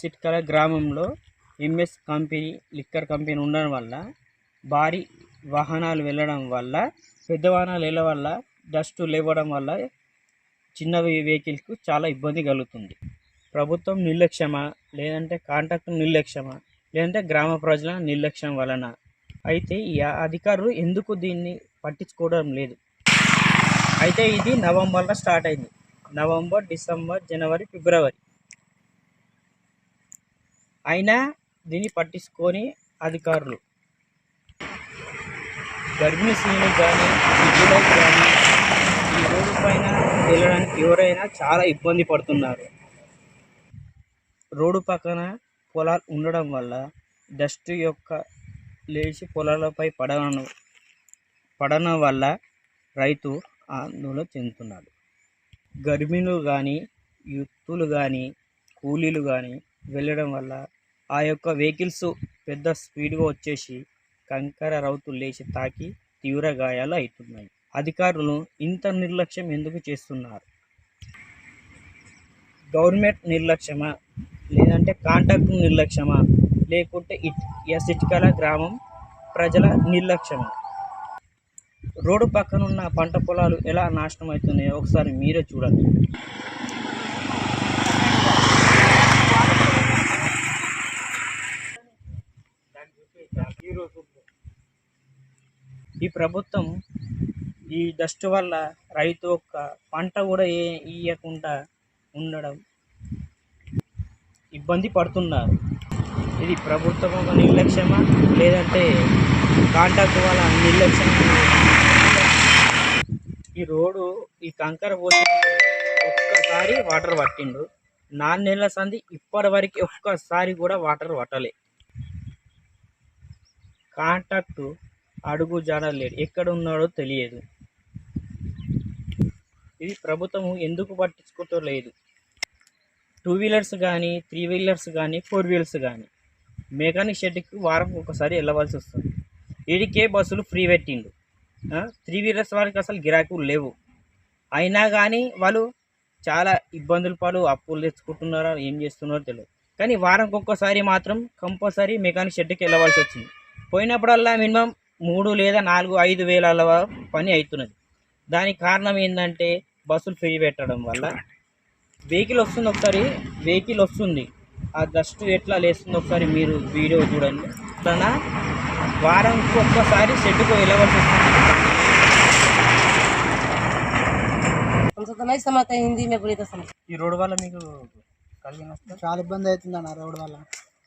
సిట్కల గ్రామంలో MS company liquor company ఉండడం వల్ల భారీ వాహనాలు వెళ్ళడం వల్ల పెద్ద వాహనాలు వెళ్ళడం వల్ల డస్ట్ లేవడం వల్ల చిన్న వెహికల్స్కు చాలా ఇబ్బంది కలుగుతుంది. ప్రభుత్వం నిర్లక్ష్యమా? లేదంటే కాంట్రాక్టర్ నిర్లక్ష్యమా? లేదంటే గ్రామ ప్రజల నిర్లక్ష్యం వలన? అయితే ఈ అధికారులు ఎందుకు దీన్ని పట్టించుకోవడం లేదు? అయితే ఇది నవంబర్లో స్టార్ట్ అయింది. నవంబర్ డిసెంబర్ జనవరి ఫిబ్రవరి. అయినా దీన్ని పట్టించుకొని అధికారులు. గర్భిణీ స్త్రీలు కానీ కానీ ఈ రోడ్డు పైన వెళ్ళడానికి ఎవరైనా చాలా ఇబ్బంది పడుతున్నారు. రోడ్డు పక్కన పొలాలు ఉండడం వల్ల డస్ట్ యొక్క లేచి పొలాలపై పడను పడడం వల్ల రైతు ఆందోళన చెందుతున్నాడు. గర్భిణులు కానీ యుక్తులు కానీ కూలీలు కానీ వెళ్ళడం వల్ల ఆ యొక్క వెహికల్స్ పెద్ద స్పీడ్గా వచ్చేసి కంకర రౌతులు లేచి తాకి తీవ్ర గాయాలు అవుతున్నాయి అధికారులు ఇంత నిర్లక్ష్యం ఎందుకు చేస్తున్నారు? గవర్నమెంట్ నిర్లక్ష్యమా? లేదంటే కాంట్రాక్ట్ నిర్లక్ష్యమా? లేకుంటే ఇట్ ఎసిటికల గ్రామం ప్రజల నిర్లక్ష్యమా? రోడ్డు పక్కన ఉన్న పంట పొలాలు ఎలా నాశనం అవుతున్నాయో ఒకసారి మీరే చూడండి. ఈ ప్రభుత్వం ఈ డస్ట్ వల్ల రైతు యొక్క పంట కూడా ఏ ఇయ్యకుండా ఉండడం ఇబ్బంది పడుతున్నారు. ఇది ప్రభుత్వం ఒక నిర్లక్ష్యమా? లేదంటే కాంట్రాక్ట్ వల్ల నిర్లక్ష్యం ఈ రోడ్డు ఈ కంకర పోసి ఒక్కసారి వాటర్ పట్టిండు. నాలుగు నెలల సంది ఇప్పటి వరకు ఒక్కసారి కూడా వాటర్ పట్టలే. కాంటాక్ట్ అడుగు జాడలేడు ఎక్కడ ఉన్నాడో తెలియదు. ఇది ప్రభుత్వం ఎందుకు పట్టించుకుంటూ లేదు. టూ వీలర్స్ కానీ త్రీ వీలర్స్ కానీ ఫోర్ వీలర్స్ కానీ మెకానిక్ షెడ్కి వారం ఒకసారి వెళ్ళవలసి వస్తుంది. వీడికే బస్సులు ఫ్రీ పెట్టిండు. త్రీ వీలర్స్ వారికి అసలు గిరాకీలు లేవు. అయినా కానీ వాళ్ళు చాలా ఇబ్బందుల పాలు అప్పులు తెచ్చుకుంటున్నారో ఏం చేస్తున్నారో తెలియదు. కానీ వారంకి ఒక్కసారి మాత్రం కంపల్సరీ మెకానిక్ షెడ్కి వెళ్ళవలసి వచ్చింది. పోయినప్పుడల్లా మినిమం మూడు లేదా నాలుగు ఐదు వేల పని అవుతున్నది దానికి కారణం ఏంటంటే బస్సులు ఫ్రీ పెట్టడం వల్ల. వెహికల్ వస్తుంది ఒకసారి వెహికల్ వస్తుంది. ఆ డస్ట్ ఎట్లా లేస్తుంది ఒకసారి మీరు వీడియో చూడండి. తన వారం ఒక్కసారి షెడ్కు వెళ్ళవలసి వస్తుంది. ఈ రోడ్డు వల్ల మీకు కలిగిన చాలా ఇబ్బంది అవుతుంది అన్న రోడ్డు వల్ల.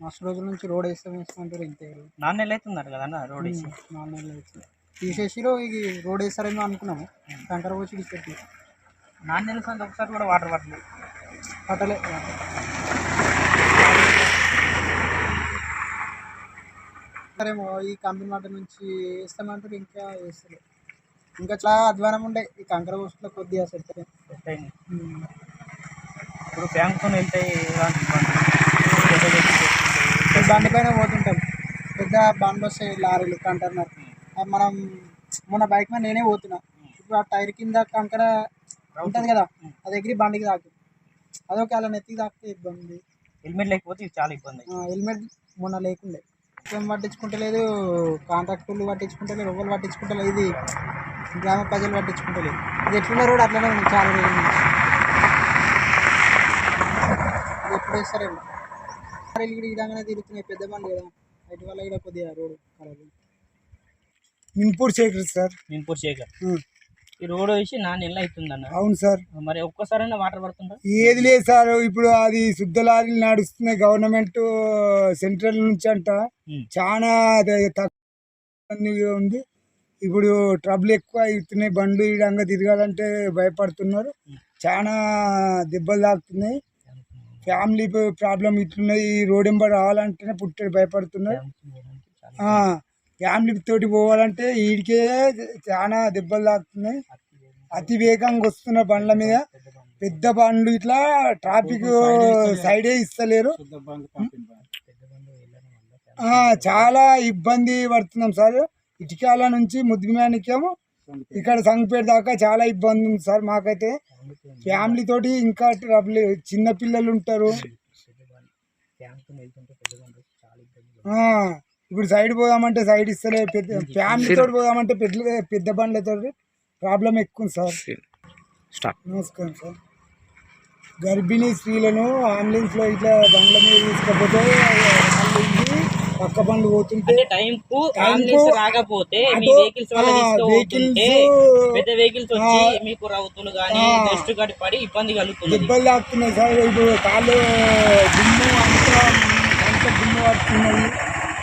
మస్తు రోజుల నుంచి రోడ్ వేస్తాం అంటారు ఇంతే నాన్న నెలలు అవుతున్నారు కదా అన్న రోడ్ వేసి నాలుగు నెలలు అవుతుంది. తీసేసిరో ఇది రోడ్ వేస్తారేమో అనుకున్నాము. కంకర పోసి ఇడిచిపెట్టి నాన్న నెలల సంది ఒకసారి కూడా వాటర్ పట్టలేదు. పట్టలే. సరేమో ఈ కంపెనీ మాట నుంచి వేస్తామంటారు ఇంకా వేస్తారు ఇంకా చాలా అధ్వానం ఉండే. ఈ కంకర పోసులో కొద్దిగా సెట్ ఇప్పుడు బ్యాంకుతో వెళ్తే ఎలాంటి ఇబ్బంది పెద్ద వ్యక్తి చేస్తుంటే బండి పైన పోతుంటాం. పెద్ద బండి వస్తాయి లారీలు కంటైనర్. అది మనం మొన్న బైక్ మీద నేనే పోతున్నా. ఇప్పుడు ఆ టైర్ కింద కంకర ఉంటుంది కదా అది ఎగిరి బండికి తాకి అదొక అలా నెత్తికి తాకితే ఇబ్బంది. హెల్మెట్ లేకపోతే చాలా ఇబ్బంది హెల్మెట్ మొన్న లేకుండే. ఏం పట్టించుకుంటలేదు కాంట్రాక్టర్లు పట్టించుకుంటలేరు ఎవరు పట్టించుకుంటలేదు ఇది. గ్రామ ప్రజలు పట్టించుకుంటలేదు. ఇది ఎట్లున్న రోడ్ అట్లనే ఉంది చాలా రోజుల నుంచి. ఇది ఎప్పుడు వేస్తారేమో. లారీలు కూడా విధంగానే తిరుగుతున్నాయి. పెద్ద బండి కదా. వాటి వల్ల కూడా కొద్దిగా రోడ్ ఖరాబ్. మిన్పూర్ శేఖర్ సార్. మిన్పూర్ శేఖర్. ఈ రోడ్ వేసి నాన్న నెలలు అవుతుంది అన్న అవును సార్. మరి ఒక్కసారైనా వాటర్ పడుతుందా? ఏది లేదు సార్. ఇప్పుడు అది శుద్ధ లారీలు నడుస్తున్నాయి. గవర్నమెంట్ సెంట్రల్ నుంచి అంట. చాలా అది తక్కువ ఉంది. ఇప్పుడు ట్రబుల్ ఎక్కువ అవుతున్నాయి. బండ్లు ఈ విధంగా తిరగాలంటే భయపడుతున్నారు. చాలా దెబ్బలు తాకుతున్నాయి. ఫ్యామిలీ ప్రాబ్లం ఇట్లున్నాయి ఈ రోడ్ ఎంబడి రావాలంటేనే పుట్టాడు భయపడుతున్నారు ఆ, ఫ్యామిలీ తోటి పోవాలంటే వీడికే చాలా దెబ్బలు తాకుతున్నాయి. అతి వేగంగా వస్తున్న బండ్ల మీద పెద్ద బండ్లు ఇట్లా ట్రాఫిక్ సైడే ఇస్తలేరు. చాలా ఇబ్బంది పడుతున్నాం సార్. ఇటుకాల నుంచి ముద్దుమానికేమో ఇక్కడ సంగపేట దాకా చాలా ఇబ్బంది ఉంది సార్ మాకైతే. ఫ్యామిలీ తోటి ఇంకా ట్రబుల్ చిన్న పిల్లలు ఉంటారు. ఇప్పుడు సైడ్ పోదామంటే సైడ్ ఇస్తలే పెద్ద ఫ్యామిలీతో పోదామంటే పెద్ద పెద్ద బండ్లతో ప్రాబ్లం ఎక్కువ ఉంది సార్. నమస్కారం సార్. గర్భిణీ స్త్రీలను అంబులెన్స్లో ఇట్లా బండ్ల మీద తీసుకపోతే పక్క బండ్లు పోతుంటే అంటే టైం కు Time అంబులెన్స్కు రాకపోతే మీ వెహికల్స్ వల్ల తీసుకుపోతుంటే పెద్ద వెహికల్స్ వచ్చి మీకు రౌతులు కానీ దృష్టి గడి పడి ఇబ్బంది కలుగుతుంది. దెబ్బలు తాకుతున్నాయి సార్. ఇప్పుడు కాళ్ళు దుమ్ము అంతా అంత దుమ్ము పడుతున్నాయి.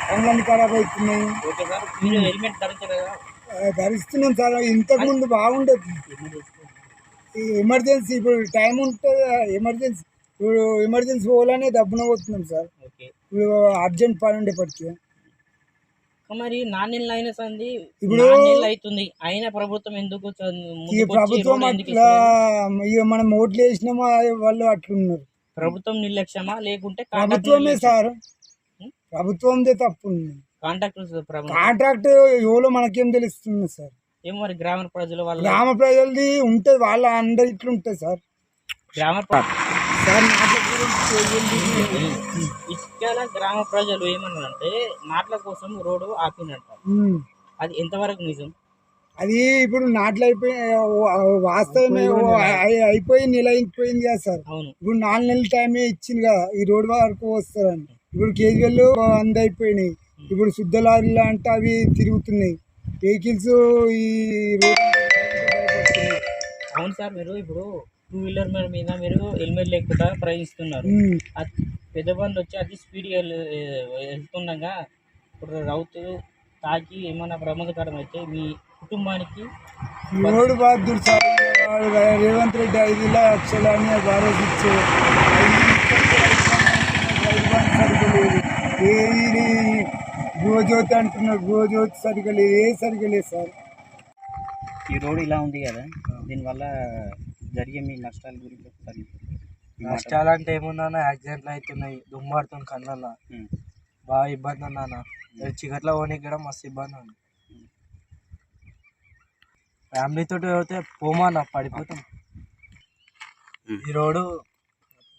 కళ్ళని ఖరాబ్ అవుతున్నాయి. ఓకే సార్ మీరు హెల్మెట్ ధరించలేదా ధరిస్తున్నాం సార్. ఇంతకు ముందు బాగుండేది. ఈ ఎమర్జెన్సీ ఇప్పుడు టైం ఉంటే ఎమర్జెన్సీ ఇప్పుడు ఎమర్జెన్సీ పోవాలనే దబ్బున పోతున్నాం సార్. ఓకే. అర్జెంట్ పని ఉండేపటికి మరి నాణ్యలు అయిన సంది ఇప్పుడు- అవుతుంది. అయినా ప్రభుత్వం ఎందుకు ఈ ప్రభుత్వం అట్లా మనం ఓట్లు వేసినామా వాళ్ళు అట్లున్నారు ప్రభుత్వం నిర్లక్ష్యమా? లేకుంటే ప్రభుత్వమే సార్. ప్రభుత్వందే తప్పు ప్రభుత్వం. కాంట్రాక్ట్ ఎవరో మనకేం తెలుస్తుంది సార్. ఏమో మరి గ్రామ ప్రజల వల్ల గ్రామ ప్రజలది ఉంటుంది. వాళ్ళ అందరి ఇట్లా ఉంటుంది సార్. గ్రామ సార్ నాట్ల ఇసుకల గ్రామ ప్రజలు ఏమన్నారంటే నాట్ల కోసం రోడ్డు ఉమ్. అది ఎంతవరకు నిజం? అది ఇప్పుడు నాట్లు అయిపోయి వాస్తవమే అయిపోయి నెల అయిపోయింది కదా. సార్. అవును. ఇప్పుడు నాలుగు నెలల టైమే ఇచ్చింది కదా ఈ రోడ్ వరకు వస్తారని ఇప్పుడు కేజీఎల్ వంద అయిపోయినాయి ఇప్పుడు శుద్ధ లారీలు అంటే అవి తిరుగుతున్నాయి. వెహికల్స్ ఈ రోడ్ అవును సార్ మీరు ఇప్పుడు టూ వీలర్ మీద మీద మీరు హెల్మెట్ లేకుండా ప్రయాణిస్తున్నారు. అది పెద్ద బండి వచ్చి అతి స్పీడ్గా వెళ్తుండగా ఇప్పుడు రౌతు తాకి ఏమైనా ప్రమాదకరం అయితే మీ కుటుంబానికి రోడ్డు బాధ్యుడు సార్? రేవంత్ రెడ్డి ఐదు లక్షలు అని లేదు ఏది గృహజ్యోతి అంటున్నారు గృహజ్యోతి సరిగ్గా లేదు. ఏ సరిగ్గా లేదు సార్? ఈ రోడ్ ఇలా ఉంది కదా దీనివల్ల జరిగే మీ నష్టాల గురించి ఒకసారి మీ మాట- నష్టాలు అంటే ఏముందన్న? యాక్సిడెంట్లు అవుతున్నాయి. దుమ్మాడుతుంది కళ్ళల్లో ఉమ్. బాగా ఇబ్బంది అన్న చీకట్లో పోనీకి కూడా మస్తు ఇబ్బంది ఉంది ఫ్యామిలీ తోటి పోతే పోమన్న పడిపోతాం. ఈ రోడ్డు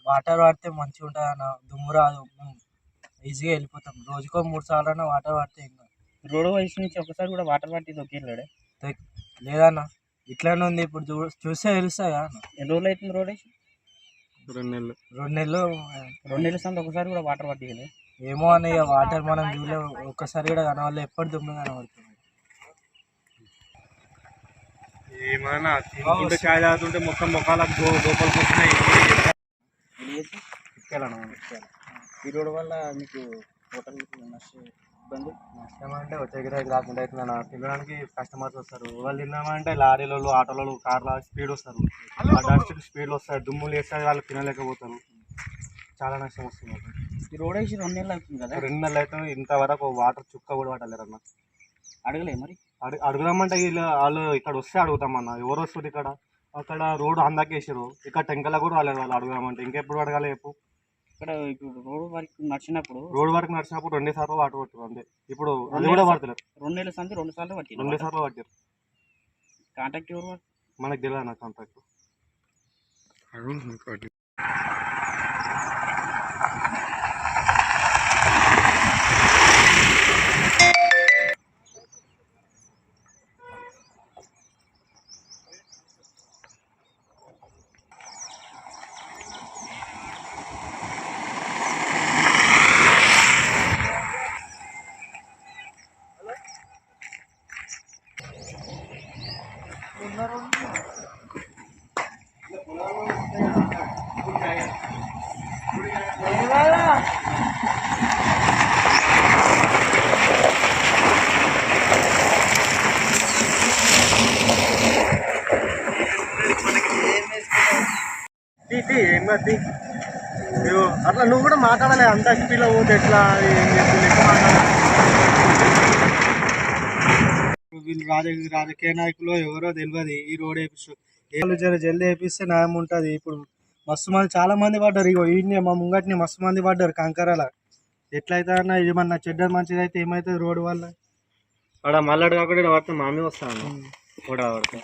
వాటర్ పడితే మంచిగా ఉంటుంది అన్న. దుమ్ము రాదు. ఈజీగా వెళ్ళిపోతాం. రోజుకో మూడు సార్లు అన్న వాటర్ పడితే ఇంకా. రోడ్ వయసు నుంచి ఒకసారి కూడా వాటర్ పట్టి దొక్కిళ్ళాడే లేదన్న. ఇట్లానే ఉంది. ఇప్పుడు చూ చూస్తే తెలుస్తాయా? ఎన్ని రోజులు అవుతుంది రోడ్ వేసి? రెండు నెలలు. రెండు నెలలు రెండు నెలల సంది ఒకసారి కూడా వాటర్ పట్టియలే ఏమో అని ఇక వాటర్ మనం చూడలే. ఒక్కసారి కూడా కనవాలి ఎప్పుడు దుమ్ము కనబడుతుంది? ఏమన్నా తినుకుంటే చాయ్ తాగుతుంటే మొత్తం ముఖాలకు గో లోపలికి వస్తున్నాయి. ఈ రోడ్ వల్ల మీకు హోటల్ ఇబ్బంది. నష్టం అంటే వచ్చే గిరాకీ రాకుండా అవుతుందన్న తినడానికి కస్టమర్స్ వస్తారు. వాళ్ళు తిన్నామంటే లారీలలో ఆటోలలో కార్ల స్పీడ్ వస్తారు. ఆ డస్ట్ స్పీడ్ వస్తారు దుమ్ములు వేస్తే వాళ్ళు తినలేకపోతారు. చాలా నష్టం వస్తుంది. ఈ రోడ్ వేసి రెండు నెలలు అవుతుంది కదా? రెండు నెలలు అయితే ఇంతవరకు వాటర్ చుక్క కూడా పట్టలేరు అన్న. అడగలే మరి? అడుగు అడుగుదామంటే వీళ్ళు వాళ్ళు ఇక్కడ వస్తే అడుగుతామన్న. ఎవరు వస్తుంది ఇక్కడ? అక్కడ రోడ్ అందాకేసారు ఇక్కడ టెంకల కూడా రాలేదు వాళ్ళు అడుగుదామంటే. ఇంకెప్పుడు అడగాలి చెప్పు? ఇక్కడ ఇప్పుడు రోడ్ వరకు నడిచినప్పుడు రోడ్ వరకు నడిచినప్పుడు రెండే సార్లు వాటర్ పట్టారు అంతే. ఇప్పుడు అది కూడా పడతలేదు. రెండు నెలల సంది రెండు సార్లు పట్టింది రెండే సార్లు పట్టారు కాంటాక్ట్ ఎవరు? మనకు తెలియదు నా కాంటాక్ట్ ఏం కట్టి నువ్వు అట్లా నువ్వు కూడా మాట్లాడాలి అంత స్పీడ్లో పోతే ఎట్లా ఏం చేస్తుంది వీళ్ళు రాజ రాజకీయ నాయకులు ఎవరో తెలియదు ఈ రోడ్ వేపిస్తూ. వాళ్ళు జర జల్దీ వేపిస్తే న్యాయం ఉంటుంది. ఇప్పుడు మస్తు మంది చాలా మంది పడ్డారు. ఇగో ఈయన మా ముంగటిని మస్తు మంది పడ్డారు కంకరాల. ఎట్లయితే అన్న ఏమన్నా చెడ్డ మంచిది అయితే ఏమవుతుంది రోడ్ వల్ల? అక్కడ మల్లడు కాకుండా ఈడ పడితే మామే వస్తాను కూడా పడితే.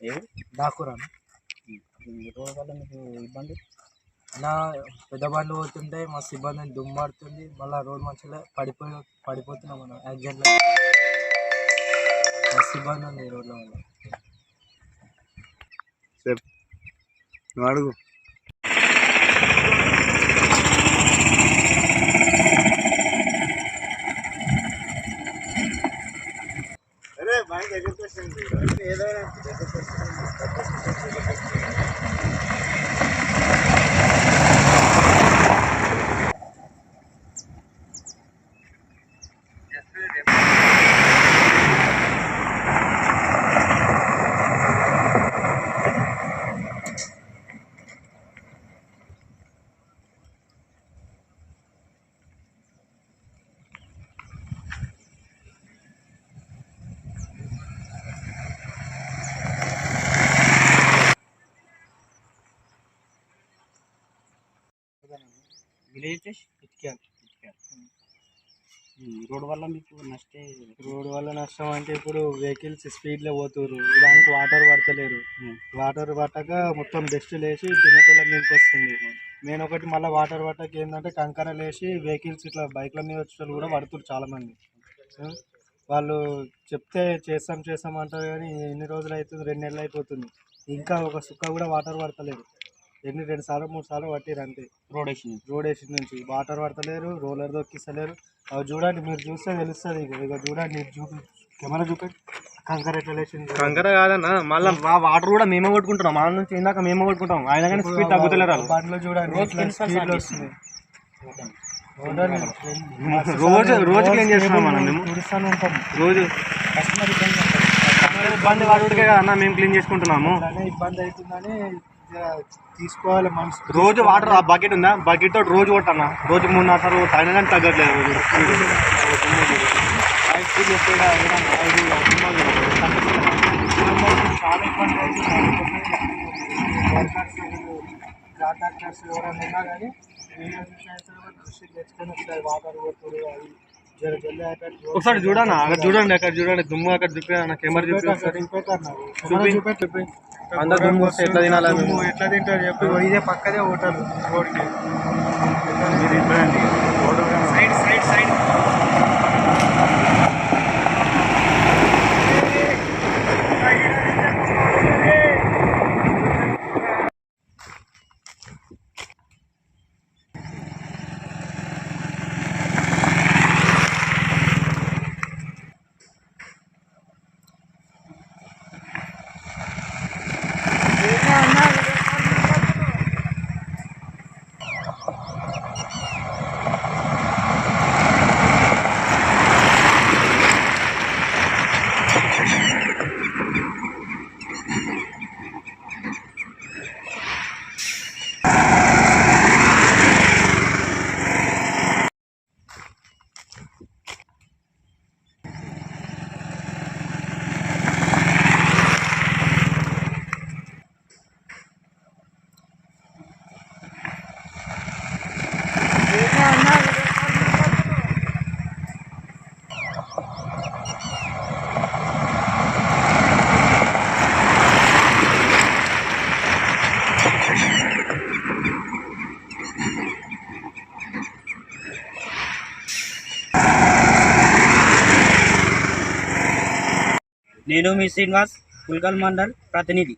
ఏది డాకురానా? ఈ రోడ్ వల్ల మీకు ఇబ్బంది? అలా పెద్ద బండ్లు పోతుంటే మస్తు ఇబ్బంది అయింది, దుమ్ము పడుతుంది మళ్ళీ రోడ్ మంచిగా పడిపోయి పడిపోతున్నాం మనం యాక్సిడెంట్లో. మస్తు ఇబ్బంది ఉంది ఈ రోడ్ల. వల్ల నువ్వు అడుగు. ఇటుకాల రోడ్ వల్ల మీకు నష్టే రోడ్ వల్ల నష్టం అంటే ఇప్పుడు వెహికల్స్ స్పీడ్లో పోతుర్రు. దానికి వాటర్ పడతలేరు. వాటర్ పట్టక మొత్తం డస్ట్ లేచి తినేటోళ్ళ మీదకి వస్తుంది. నేను ఒకటి మళ్ళీ వాటర్ పట్టక ఏంటంటే కంకర లేచి వెహికల్స్ ఇట్లా బైక్ల మీద వచ్చేటోళ్ళు కూడా పడుతున్నారు చాలామంది? వాళ్ళు చెప్తే చేస్తాం చేస్తాం అంటారు కానీ ఎన్ని రోజులు అవుతుంది రెండు నెలలు అయిపోతుంది. ఇంకా ఒక సుక్క కూడా వాటర్ పడతలేరు ఎన్ని రెండు సార్లు మూడు సార్లు పట్టిరు అంతే. రోడ్ వేసింది రోడ్ వేసి నుంచి. వాటర్ పడతలేరు రోలర్ దొక్కిస్తలేరు అవి చూడండి మీరు చూస్తే తెలుస్తుంది ఇక. ఇక చూడండి మీరు చూపి కెమెరా చూపండి. కంకర ఎట్లా లేచింది కంకర కాదన్న మళ్ళీ వాటర్ కూడా మేమే కొట్టుకుంటున్నాం. మన నుంచి ఇందాక మేమే కొట్టుకుంటాం. ఆయన కానీ స్పీడ్ తగ్గుతలేరు బండ్లు చూడండి స్పీడ్లో వస్తుంది రోజు రోజు క్లీన్ చేస్తున్నాం మనం మేము. ఉంటాం. రోజు. కస్టమర్ ఇబ్బంది. ఇబ్బంది వాడుకే కదన్న మేము క్లీన్ చేసుకుంటున్నాము. ఇబ్బంది అవుతుందని తీసుకోవాలి మనసు. రోజు వాటర్ ఆ బకెట్ ఉందా? బకెట్ తోటి రోజు కొట్టన్న. రోజు మూడు నాలుగు సార్లు కానీ తగ్గట్లేదు చాలా ఇబ్బంది కాంట్రాక్టర్స్ ఎవరైనా ఉన్నా కానీ వీడియో దృష్టి తెచ్చుకొని వాటర్ కొట్టుడు ఒకసారి చూడన్న అక్కడ చూడండి అక్కడ చూడండి. దుమ్ము అక్కడ చూపి కెమెరా చూపి. ఒకసారి చూపి. అందరు దుమ్ము వస్తే ఎట్లా తినాలి? దుమ్ము ఎట్లా తింటారు చెప్పి. ఇదే పక్కదే హోటల్ రోడ్కి సైడ్ సైడ్ సైడ్ నేను మీ శ్రీనివాస్ పుల్కల్ మండల్ ప్రతినిధి